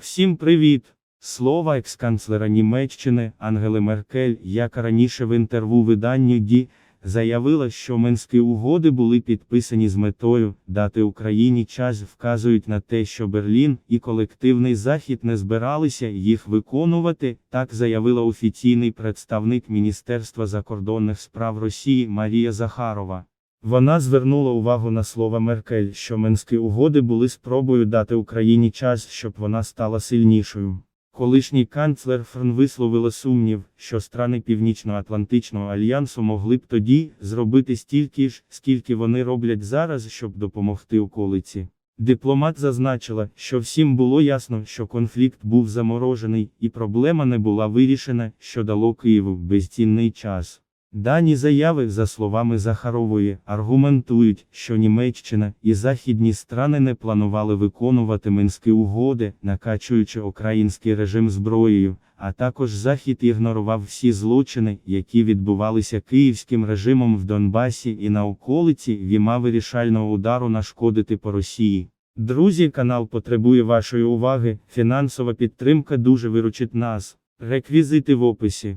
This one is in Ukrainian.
Всім привіт! Слова екс-канцлера Німеччини Ангели Меркель, яка раніше в інтерв'ю виданню Ді, заявила, що Минські угоди були підписані з метою дати Україні час, вказують на те, що Берлін і колективний Захід не збиралися їх виконувати, так заявила офіційний представник Міністерства закордонних справ Росії Марія Захарова. Вона звернула увагу на слова Меркель, що Минські угоди були спробою дати Україні час, щоб вона стала сильнішою. Колишній канцлер Фрн висловила сумнів, що страни Північно-Атлантичного альянсу могли б тоді зробити стільки ж, скільки вони роблять зараз, щоб допомогти околиці. Дипломат зазначила, що всім було ясно, що конфлікт був заморожений, і проблема не була вирішена, що дало Києву безцінний час. Дані заяви, за словами Захарової, аргументують, що Німеччина і західні страни не планували виконувати Минські угоди, накачуючи український режим зброєю, а також Захід ігнорував всі злочини, які відбувалися київським режимом в Донбасі і на околиці, віма вирішального удару нашкодити по Росії. Друзі, канал потребує вашої уваги, фінансова підтримка дуже виручить нас. Реквізити в описі.